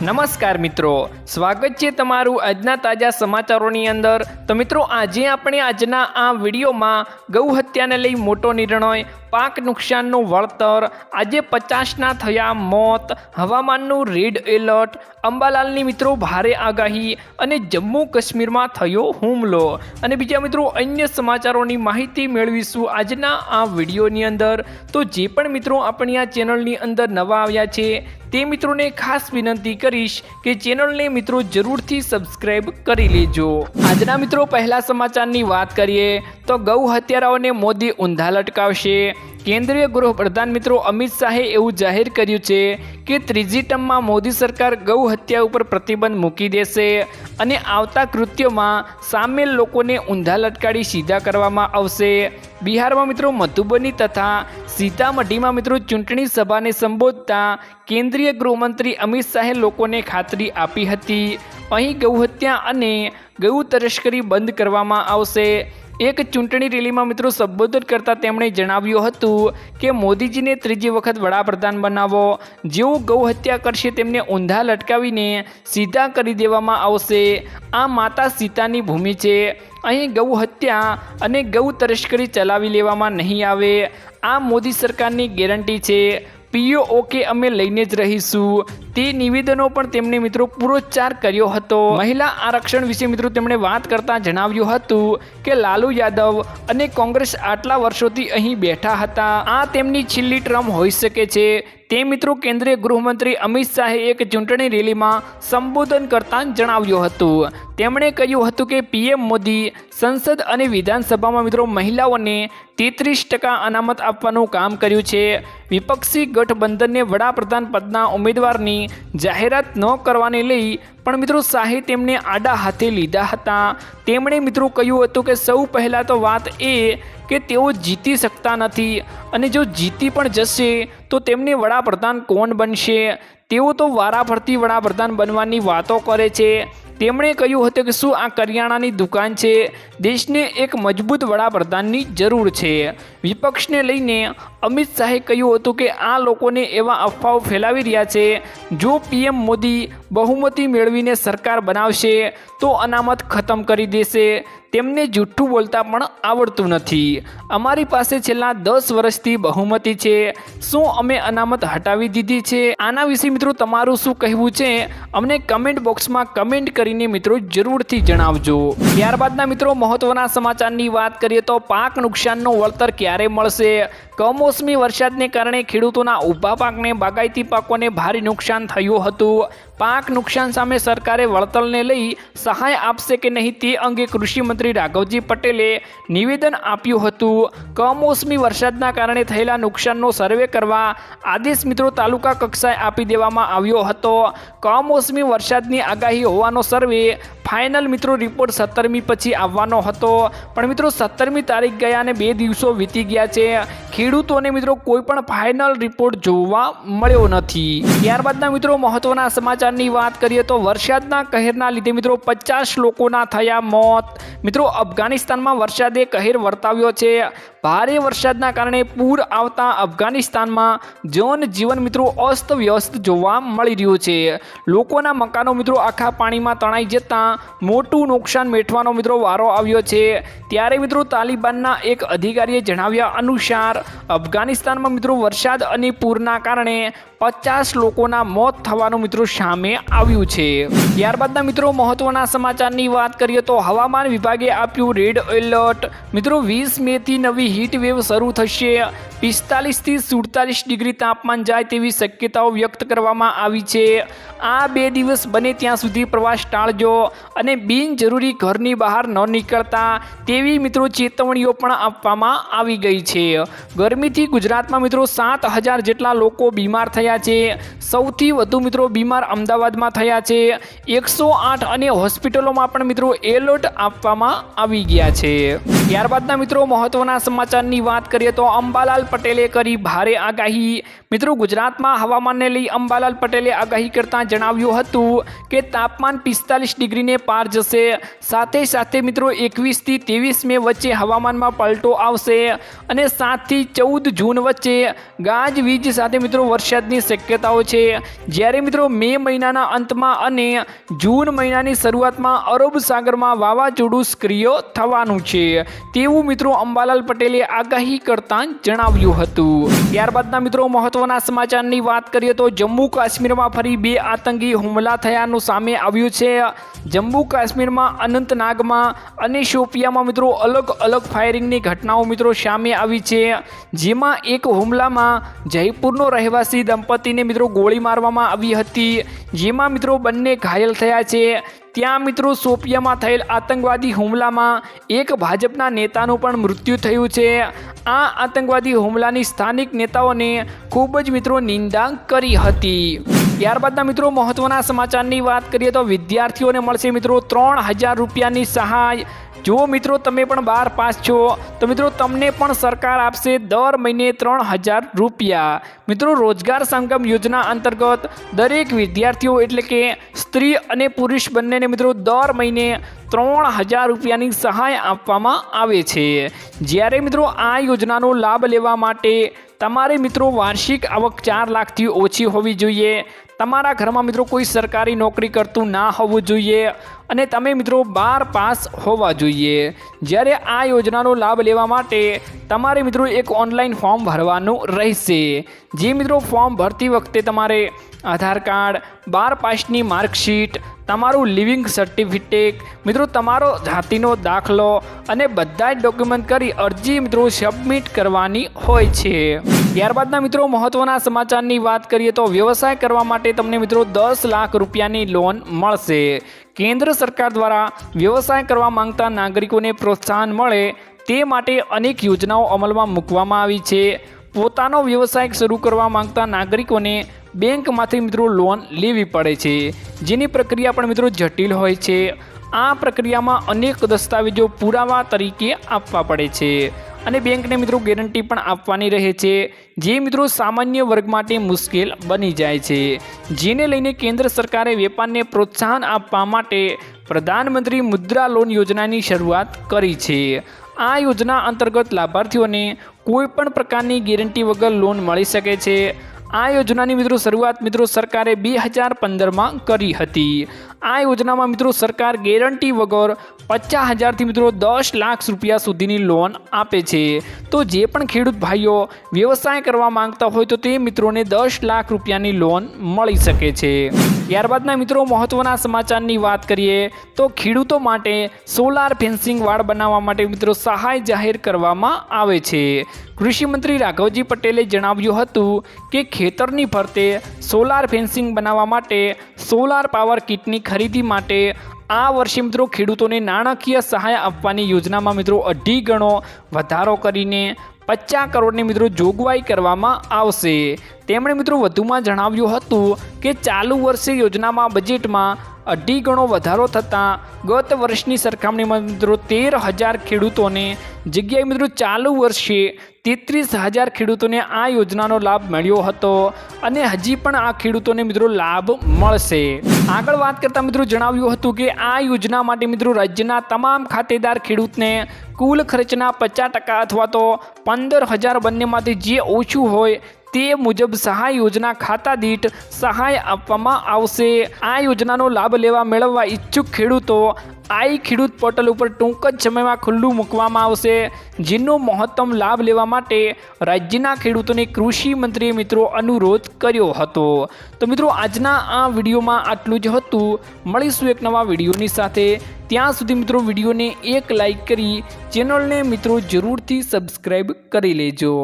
નમસ્કાર મિત્રો, સ્વાગત છે તમારું આજના તાજા સમાચારોની અંદર. તો મિત્રો, આજે આપણે આજના આ વિડીયોમાં ગૌ હત્યાને લઈ મોટો નિર્ણય, પાક નુકસાનનું વળતર, આજે પચાસના થયા મોત, હવામાનનું રેડ એલર્ટ, અંબાલાલની મિત્રો ભારે આગાહી અને જમ્મુ કાશ્મીરમાં થયો હુમલો. અને બીજા મિત્રો, અન્ય સમાચારોની માહિતી મેળવીશું આજના આ વિડીયોની અંદર. તો જે પણ મિત્રો આપણી આ ચેનલની અંદર નવા આવ્યા છે, તે મિત્રોને ખાસ વિનંતી કરીશ કે ચેનલને મિત્રો જરૂરથી સબસ્ક્રાઈબ કરી લેજો. આજના મિત્રો પહેલા સમાચારની વાત કરીએ તો ગૌ હત્યારાઓને મોદી ઊંધા લટકાવશે. કેન્દ્રીય ગૃહપ્રધાન મિત્રો અમિત શાહે એવું જાહેર કર્યું છે કે ત્રીજી ટર્મમાં મોદી સરકાર ગૌ હત્યા ઉપર પ્રતિબંધ મૂકી દેશે અને આવતા કૃત્યોમાં સામેલ લોકોને ઊંધા લટકાડી સીધા કરવામાં આવશે. બિહારમાં મિત્રો મધુબની તથા સીતામઢીમાં મિત્રો ચૂંટણી સભાને સંબોધતા કેન્દ્રીય ગૃહમંત્રી અમિત શાહે લોકોને ખાતરી આપી હતી. અહીં ગૌહત્યા અને ગૌ તસ્કરી બંધ કરવામાં આવશે. એક ચૂંટણી રેલીમાં મિત્રો સંબોધન કરતાં તેમણે જણાવ્યું હતું કે, મોદીજીને ત્રીજી વખત વડાપ્રધાન બનાવો. જેઓ ગૌ હત્યા કરશે તેમને ઊંધા લટકાવીને સીધા કરી દેવામાં આવશે. આ માતા સીતાની ભૂમિ છે. અહીં ગૌ હત્યા અને ગૌ તસ્કરી ચલાવી લેવામાં નહીં આવે. આ મોદી સરકારની ગેરંટી છે. પીઓ, ઓકે, અમે લઈને જ રહીશું. તે નિવેદનો પણ તેમણે મિત્રો પુરોચ્ચાર કર્યો હતો. મહિલા આરક્ષણ વિશે મિત્રો તેમણે વાત કરતા જણાવ્યું હતું કે લાલુ યાદવ અને કોંગ્રેસ આટલા વર્ષોથી અહીં બેઠા હતા. આ તેમની છેલ્લી ટ્રમ હોઈ શકે છે. તે મિત્રો કેન્દ્રીય ગૃહમંત્રી અમિત શાહે એક ચૂંટણી રેલીમાં સંબોધન કરતા જણાવ્યું હતું. તેમણે કહ્યું હતું કે પીએમ મોદી સંસદ અને વિધાનસભામાં મિત્રો મહિલાઓને તેત્રીસ ટકા અનામત આપવાનું કામ કર્યું છે. વિપક્ષી ગઠબંધનને વડાપ્રધાન પદના ઉમેદવારની જાહેરાત ન કરવાને લઈ પણ મિત્રો શાહે તેમને આડા હાથે લીધા હતા. તેમણે મિત્રો કહ્યું હતું કે સૌ પહેલાં તો વાત એ કે તેઓ જીતી શકતા નથી અને જો જીતી પણ જશે તો તેમને વડાપ્રધાન કોણ બનશે? તેઓ તો વારાફરતી વડાપ્રધાન બનવાની વાતો કરે છે. તેમણે કહ્યું હતું કે શું આ કરિયાણાની દુકાન છે? દેશને એક મજબૂત વડાપ્રધાનની જરૂર છે. વિપક્ષને લઈને અમિત શાહે કહ્યું હતું કે આ લોકોને એવા અફવાઓ ફેલાવી રહ્યા છે, જો પીએમ મોદી બહુમતી મેળવીને સરકાર બનાવશે, તો અનામત ખતમ કરી દેશે. તેમને જૂઠું બોલતા પણ આવડતું નથી. અમારી પાસે છેલ્લા દસ વર્ષથી બહુમતી છે. શું અમે અનામત હટાવી દીધી છે? આના વિશે મિત્રો તમારું શું કહેવું છે? અમને કમેન્ટ બોક્સમાં કમેન્ટ કરીને મિત્રો જરૂરથી જણાવજો. ત્યારબાદના મિત્રો મહત્વના સમાચારની વાત કરીએ તો પાક નુકસાનનું વળતર ક્યારે મળશે. કમોસમી વરસાદને કારણે ખેડૂતોના ઊભા પાકને બાગાયતી પાકોને ભારે નુકસાન થયું હતું. પાક નુકસાન સામે સરકારે વળતરને લઈ સહાય આપશે કે નહીં તે અંગે કૃષિમંત્રી રાઘવજી પટેલે નિવેદન આપ્યું હતું. કમોસમી વરસાદના કારણે થયેલા નુકસાનનો સર્વે કરવા આદેશ મિત્રો તાલુકા કક્ષાએ આપી દેવામાં આવ્યો હતો. કમોસમી વરસાદની આગાહી હોવાનો સર્વે ફાઇનલ મિત્રો રિપોર્ટ સત્તરમી પછી આવવાનો હતો. પણ મિત્રો સત્તરમી તારીખ ગયા અને બે દિવસો વીતી ગયા છે. ખેડૂતોને મિત્રો કોઈ પણ ફાઇનલ રિપોર્ટ જોવા મળ્યો નથી. ત્યારબાદના મિત્રો મહત્વના સમાચારની વાત કરીએ તો વરસાદના કહેરના લીધે મિત્રો પચાસ લોકોના થયા મોત. મિત્રો અફઘાનિસ્તાનમાં વરસાદે કહેર વર્તાવ્યો છે. ભારે વરસાદના કારણે પૂર આવતા અફઘાનિસ્તાનમાં જનજીવન મિત્રો અસ્તવ્યસ્ત જોવા મળી રહ્યું છે. લોકોના મકાનો મિત્રો આખા પાણીમાં તણાઈ જતાં મોટું નુકસાન મેઠવાનો મિત્રો વારો આવ્યો છે. ત્યારે મિત્રો તાલિબાનના એક અધિકારીએ જણાવ્યા અનુસાર, અફઘાનિસ્તાનમાં મિત્રો વરસાદ અને પૂરના કારણે પચાસ લોકોના મોત થવાનું મિત્રો સામે આવ્યું છે. ત્યારબાદના મિત્રો મહત્વના સમાચારની વાત કરીએ તો હવામાન વિભાગે આપ્યું રેડ એલર્ટ. મિત્રો વીસ મેથી નવી હીટ વેવ શરૂ થશે. પિસ્તાલીસથી સુડતાલીસ ડિગ્રી તાપમાન જાય તેવી શક્યતાઓ વ્યક્ત કરવામાં આવી છે. આ બે દિવસ બને ત્યાં સુધી પ્રવાસ ટાળજો અને બિનજરૂરી ઘરની બહાર ન નીકળતા તેવી મિત્રો ચેતવણીઓ પણ આપવામાં આવી ગઈ છે. ગરમીથી ગુજરાતમાં મિત્રો સાત હજાર જેટલા લોકો બીમાર થયા છે. સૌથી વધુ મિત્રો બીમાર અમદાવાદમાં થયા છે. એકસો આઠ અને હોસ્પિટલોમાં પણ મિત્રો એલર્ટ આપવામાં આવી ગયા છે. ત્યારબાદના મિત્રો મહત્વના સમાચારની વાત કરીએ તો અંબાલાલ પટેલે કરી ભારે આગાહી. મિત્રો, ગુજરાતમાં હવામાનને લઈ અંબાલાલ પટેલે આગાહી કરતાં જણાવ્યું હતું કે તાપમાન પિસ્તાલીસ ડિગ્રીને પાર જશે. સાથે સાથે મિત્રો, એકવીસથી ત્રેવીસ મે વચ્ચે હવામાનમાં પલટો આવશે અને સાતથી ચૌદ જૂન વચ્ચે ગાજવીજ સાથે મિત્રો વરસાદની શક્યતાઓ છે. જ્યારે મિત્રો, મે મહિનાના અંતમાં અને જૂન મહિનાની શરૂઆતમાં અરબ સાગરમાં વાવાઝોડું સક્રિય થવાનું છે. તેવું મિત્રો અંબાલાલ પટેલે આગાહી કરતા જણાવ્યું હતું. ત્યારબાદના મિત્રો, મહત્વના સમાચારની વાત કરીએ તો જમ્મુ કાશ્મીરમાં ફરી બે આતંકી હુમલા થયાનું સામે આવ્યું છે. જમ્મુ કાશ્મીરમાં અનંતનાગમાં અને શોપિયામાં મિત્રો, અલગ અલગ ફાયરિંગની ઘટનાઓ મિત્રો સામે આવી છે. જેમાં એક હુમલામાં જયપુરનો રહેવાસી દંપતીને મિત્રો ગોળી મારવામાં આવી હતી. જેમાં મિત્રો બંને ઘાયલ થયા છે. ત્યાં મિત્રો સોપિયામાં થયેલ આતંકવાદી હુમલામાં એક ભાજપના નેતાનું પણ મૃત્યુ થયું છે. આ આતંકવાદી હુમલાની સ્થાનિક નેતાઓને ખૂબ જ મિત્રો નિંદા કરી હતી. ત્યારબાદના મિત્રો મહત્વના સમાચારની વાત કરીએ તો વિદ્યાર્થીઓને મળશે મિત્રો ત્રણ હજાર રૂપિયાની સહાય. જો મિત્રો તમે પણ બાર પાસ છો, તો મિત્રો તમને પણ સરકાર આપશે દર મહિને ત્રણ હજાર રૂપિયા. મિત્રો રોજગાર સંગમ યોજના અંતર્ગત દરેક વિદ્યાર્થીઓ એટલે કે સ્ત્રી અને પુરુષ બંનેને મિત્રો દર મહિને ત્રણ હજાર રૂપિયાની સહાય આપવામાં આવે છે. જ્યારે મિત્રો આ યોજનાનો લાભ લેવા માટે તમારે મિત્રો વાર્ષિક આવક ચાર લાખથી ઓછી હોવી જોઈએ. તમારા ઘરમાં મિત્રો કોઈ સરકારી નોકરી કરતું ના હોવું જોઈએ અને તમે મિત્રો બાર પાસ હોવા જોઈએ. જ્યારે આ યોજનાનો લાભ લેવા માટે તમારે મિત્રો એક ઓનલાઈન ફોર્મ ભરવાનું રહેશે. જે મિત્રો ફોર્મ ભરતી વખતે તમારે આધાર કાર્ડ, બાર પાસની માર્કશીટ, તમારું લિવિંગ સર્ટિફિકેટ, મિત્રો તમારો જાતિનો દાખલો અને બધા જ ડોક્યુમેન્ટ કરી અરજી મિત્રો સબમિટ કરવાની હોય છે. ત્યારબાદના મિત્રો મહત્વના સમાચારની વાત કરીએ તો વ્યવસાય કરવા માટે તમને મિત્રો દસ લાખ રૂપિયાની લોન મળશે. કેન્દ્ર સરકાર દ્વારા વ્યવસાય કરવા માંગતા નાગરિકોને પ્રોત્સાહન મળે તે માટે અનેક યોજનાઓ અમલમાં મૂકવામાં આવી છે. પોતાનો વ્યવસાય શરૂ કરવા માંગતા નાગરિકોને બેંકમાંથી મિત્રો લોન લેવી પડે છે. જેની પ્રક્રિયા પણ મિત્રો જટિલ હોય છે. આ પ્રક્રિયામાં અનેક દસ્તાવેજો પુરાવા તરીકે આપવા પડે છે. અને બેંકને મિત્રો ગેરંટી પણ આપવાની રહે છે. જે મિત્રો સામાન્ય વર્ગ માટે મુશ્કેલ બની જાય છે. જેને લઈને કેન્દ્ર સરકારે વેપારને પ્રોત્સાહન આપવા માટે પ્રધાનમંત્રી મુદ્રા લોન યોજનાની શરૂઆત કરી છે. આ યોજના અંતર્ગત લાભાર્થીઓને કોઈ પણ પ્રકારની ગેરંટી વગર લોન મળી શકે છે. આ યોજનાની મિત્રો શરૂઆત મિત્રો સરકારે બે હજાર પંદરમાં કરી હતી. આ યોજનામાં મિત્રો સરકાર ગેરંટી વગર પચાસ હજારથી મિત્રો દસ લાખ રૂપિયા સુધીની લોન આપે છે. તો જે પણ ખેડૂત ભાઈઓ વ્યવસાય કરવા માંગતા હોય તો તે મિત્રોને દસ લાખ રૂપિયાની લોન મળી શકે છે. ત્યારબાદના મિત્રો મહત્વના સમાચારની વાત કરીએ તો ખેડૂતો માટે સોલાર ફેન્સિંગ વાડ બનાવવા માટે મિત્રો સહાય જાહેર કરવામાં આવે છે. કૃષિમંત્રી રાઘવજી પટેલે જણાવ્યું હતું કે ખેતરની ફરતે સોલાર ફેન્સિંગ બનાવવા માટે સોલાર પાવર કિટની ખરીદી માટે આ વર્ષે મિત્રો ખેડૂતોને નાણાકીય સહાય આપવાની યોજનામાં મિત્રો અઢી ગણો વધારો કરીને પચાસ કરોડની મિત્રો જોગવાઈ કરવામાં આવશે. તેમણે મિત્રો વધુમાં જણાવ્યું હતું કે ચાલુ વર્ષે યોજનામાં બજેટમાં અઢી ગણો વધારો થતાં ગત વર્ષની સરખામણીમાં મિત્રો તેર હજાર ખેડૂતોને જગ્યાએ મિત્રો ચાલુ વર્ષે તેત્રીસ હજાર ખેડૂતોને આ યોજનાનો લાભ મળ્યો હતો અને હજી પણ આ ખેડૂતોને મિત્રો લાભ મળશે. આગળ વાત કરતાં મિત્રો જણાવ્યું હતું કે આ યોજના માટે મિત્રો રાજ્યના તમામ ખાતેદાર ખેડૂતને કુલ ખર્ચના પચાસ ટકા અથવા તો પંદર હજાર બંનેમાંથી જે ઓછું હોય તે મુજબ સહાય યોજના ખાતા દીઠ સહાય આપવામાં આવશે. આ યોજનાનો લાભ લેવા મેળવવા ઈચ્છુક ખેડૂતો આઈ ખેડૂત પોર્ટલ ઉપર ટૂંક જ સમયમાં ખુલ્લું મૂકવામાં આવશે. જેનો મહત્તમ લાભ લેવા માટે રાજ્યના ખેડૂતોને કૃષિ મંત્રીએ મિત્રો અનુરોધ કર્યો હતો. તો મિત્રો, આજના આ વિડીયોમાં આટલું જ હતું. મળીશું એક નવા વિડીયોની સાથે. ત્યાં સુધી મિત્રો વિડીયોને એક લાઈક કરી ચેનલને મિત્રો જરૂરથી સબસ્ક્રાઈબ કરી લેજો.